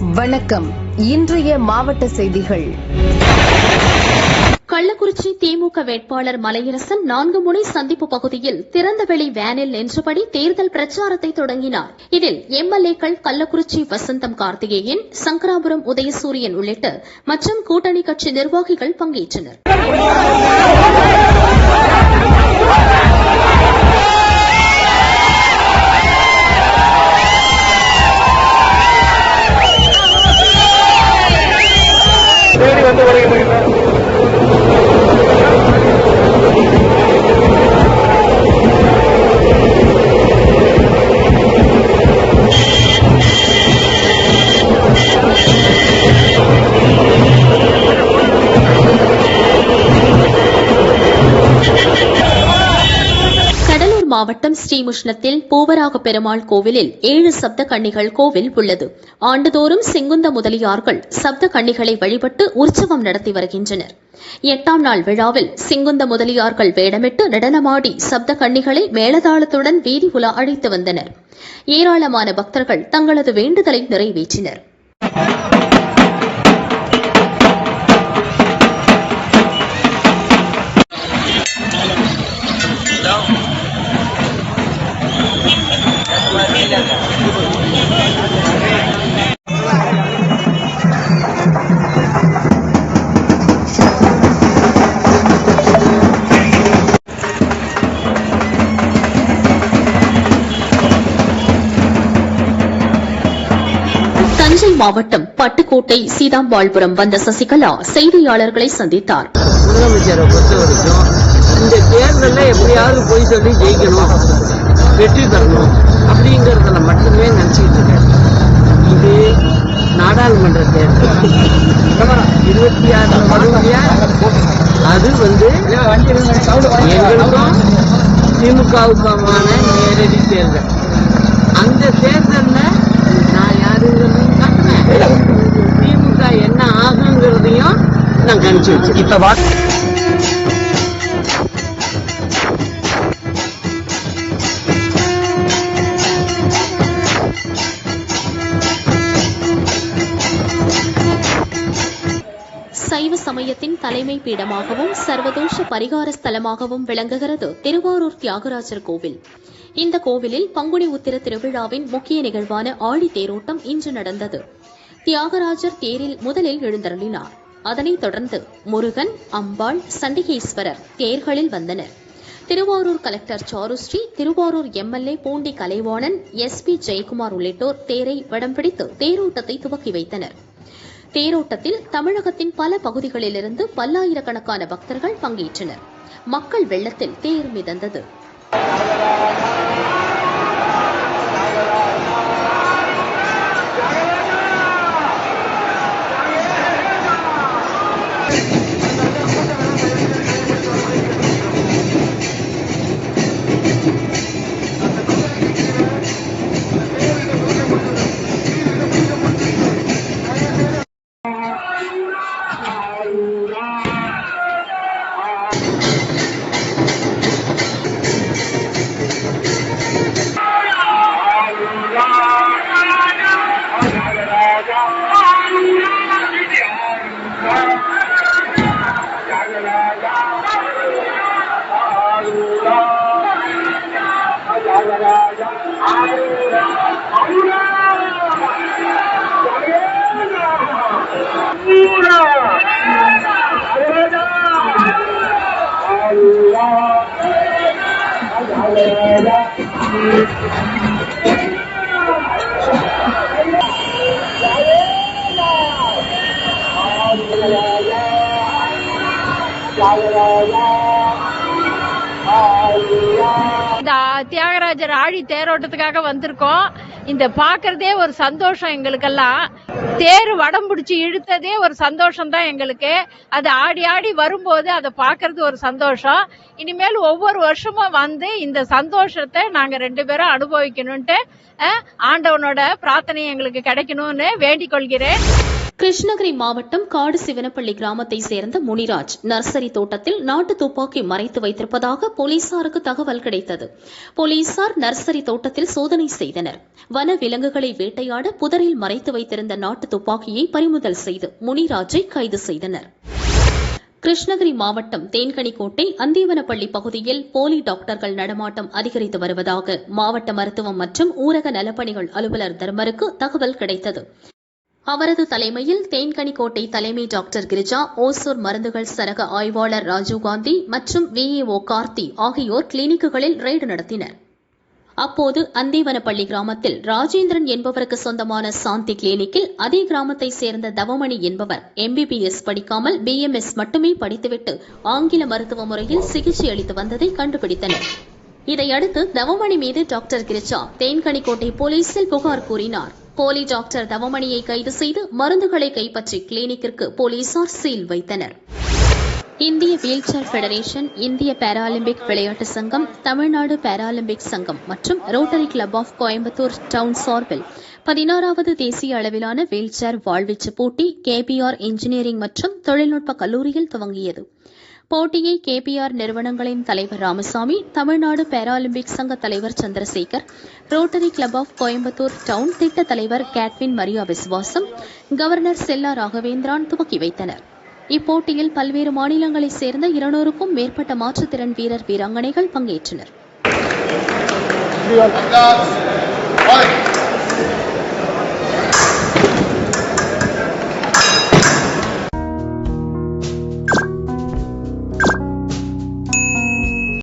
வணக்கம். இன்றைய மாவட்ட செய்திகள். கள்ளக்குறிச்சி திமுக வேட்பாளர் மலையரசன் நான்கு முனை சந்திப்பு பகுதியில் திறந்தவெளி வேனில் நின்றபடி தேர்தல் பிரச்சாரத்தை தொடங்கினார். இதில் எம்எல்ஏக்கள் கள்ளக்குறிச்சி வசந்தம் கார்த்திகேயன் சங்கராபுரம் உதயசூரியன் உள்ளிட்ட மற்றும் கூட்டணி கட்சி நிர்வாகிகள் பங்கேற்றனர். மாவட்டம் ஸ்ரீமுஷ்ணத்தில் பூவராக பெருமாள் கோவிலில் ஏழு சப்த கன்னிகள் கோவில் உள்ளது. ஆண்டுதோறும் சிங்குந்த முதலியார்கள் சப்த கன்னிகளை வழிபட்டு உற்சவம் நடத்தி வருகின்றனர். எட்டாம் நாள் விழாவில் சிங்குந்த முதலியார்கள் வேடமிட்டு நடனமாடி சப்த கன்னிகளை மேளதாளத்துடன் வீதி உலா அழைத்து வந்தனர். ஏராளமான பக்தர்கள் தங்களது வேண்டுதலை நிறைவேற்றினர். மாவட்டம் பட்டுக்கோட்டை சீதாம்பாள்புரம் வந்த சசிகலா செய்தியாளர்களை சந்தித்தார். முதலமைச்சரை பொறுத்த வரைக்கும் இந்த தேர்தலில் எப்படியாவது போய் சொல்லி ஜெயிக்கணும் வெற்றி பெறணும் அப்படிங்கிறதுல மட்டுமே நினச்சிக்கிட்டு இருக்கேன். இது நாடாளுமன்ற தேர்தல். இருபத்தி ஆறு வருவியா அது வந்து எங்களுக்கும் திமுகவுக்குமான நேரடி தேர்தல். அந்த தேர்தலில் நான் யாருங்கிறது திமுக என்ன ஆகுங்கிறதையும் நான் கணிச்சு வச்சிருக்கேன். இப்ப வா சைவ சமயத்தின் தலைமை பீடமாகவும் சர்வதோஷ பரிகார ஸ்தலமாகவும் விளங்குகிறது திருவாரூர் தியாகராஜர் கோவில். இந்த கோவிலில் பங்குனி உத்திர திருவிழாவின் முக்கிய நிகழ்வான ஆழி தேரோட்டம் இன்று நடந்தது. தியாகராஜர் தேரில் முதலில் எழுந்தருளினார். அதனைத் தொடர்ந்து முருகன் அம்பாள் சண்டிகேஸ்வரர் தேர்களில் வந்தனர். Thiruvarur collector Charushree Thiruvarur MLA Poondi Kalaivanan S P Jayakumar உள்ளிட்டோர் தேரை வடம் பிடித்து தேரோட்டத்தை துவக்கி வைத்தனர். தேரோட்டத்தில் தமிழகத்தின் பல பகுதிகளிலிருந்து பல்லாயிரக்கணக்கான பக்தர்கள் பங்கேற்றனர். மக்கள் வெள்ளத்தில் தேர் மிதந்தது. தியாகராஜர் ஆழி தேரோட்டத்துக்காக வந்திருக்கோம். இந்த பாக்குறதே ஒரு சந்தோஷம் எங்களுக்கெல்லாம். தேர் வடம் பிடிச்சி இழுத்ததே ஒரு சந்தோஷம் தான் எங்களுக்கு. அது ஆடி ஆடி வரும்போது அதை பாக்குறது ஒரு சந்தோஷம். இனிமேல் ஒவ்வொரு வருஷமும் வந்து இந்த சந்தோஷத்தை நாங்க ரெண்டு பேரும் அனுபவிக்கணும்ட்டு ஆண்டவனோட பிரார்த்தனை எங்களுக்கு கிடைக்கணும்னு வேண்டிக் கொள்கிறேன். கிருஷ்ணகிரி மாவட்டம் காடு சிவனப்பள்ளி கிராமத்தை சேர்ந்த முனிராஜ் நர்சரி தோட்டத்தில் நாட்டு துப்பாக்கி மறைத்து வைத்திருப்பதாக போலீசாருக்கு தகவல் கிடைத்தது. போலீசார் நர்சரி தோட்டத்தில் சோதனை செய்தனர். வன விலங்குகளை வேட்டையாட புதரில் மறைத்து வைத்திருந்த நாட்டு துப்பாக்கியை பறிமுதல் செய்து முனிராஜை கைது செய்தனர். கிருஷ்ணகிரி மாவட்டம் தேன்கனிக்கோட்டை அந்தீவனப்பள்ளி பகுதியில் போலி டாக்டர்கள் நடமாட்டம் அதிகரித்து வருவதாக மாவட்ட மருத்துவம் மற்றும் ஊரக நலப்பணிகள் அலுவலர் தர்மருக்கு தகவல் கிடைத்தது. அவரது தலைமையில் தேன்கனிக்கோட்டை தலைமை டாக்டர் கிரிஜா ஓசூர் மருந்துகள் சரக ஆய்வாளர் ராஜீவ்காந்தி மற்றும் விஏஓ கார்த்தி ஆகியோர் கிளினிக்குகளில் ரெய்டு நடத்தினர். அப்போது அந்தீவனப்பள்ளி கிராமத்தில் ராஜேந்திரன் என்பவருக்கு சொந்தமான சாந்தி கிளினிக்கில் அதே கிராமத்தை சேர்ந்த தவமணி என்பவர் எம்பிபிஎஸ் படிக்காமல் பிஎம்எஸ் மட்டுமே படித்துவிட்டு ஆங்கில மருத்துவ முறையில் சிகிச்சை அளித்து வந்ததை கண்டுபிடித்தனர். இதையடுத்து தவமணி மீது டாக்டர் கிரிஜா தேன்கனிக்கோட்டை போலீசில் புகார் கூறினார். போலி டாக்டர் தவமணியை கைது செய்து மருந்துகளை கைப்பற்றி கிளினிக்கிற்கு போலீசார் சீல் வைத்தனர். இந்திய வீல்சேர் ஃபெடரேஷன் இந்திய பாராலிம்பிக் விளையாட்டு சங்கம் தமிழ்நாடு பாராலிம்பிக் சங்கம் மற்றும் Rotary club of Coimbatore town சார்பில் பதினாறாவது தேசிய அளவிலான வீல்சேர் வாழ்வீச்சு போட்டி கேபிஆர் இன்ஜினியரிங் மற்றும் தொழில்நுட்ப கல்லூரியில் துவங்கியது. போட்டியை கேபிஆர் நிறுவனங்களின் தலைவர் ராமசாமி தமிழ்நாடு பேராலிம்பிக் சங்க தலைவர் Chandrasekar Rotary club of Coimbatore town திட்ட தலைவர் கேட்வின் மரியா விசுவாசம் கவர்னர் செல்லா ராகவேந்திரான் துவக்கி வைத்தனர். இப்போட்டியில் பல்வேறு மாநிலங்களைச் சேர்ந்த இருநூறுக்கும் மேற்பட்ட மாற்றுத்திறன் வீரர் வீராங்கனைகள் பங்கேற்றனர்.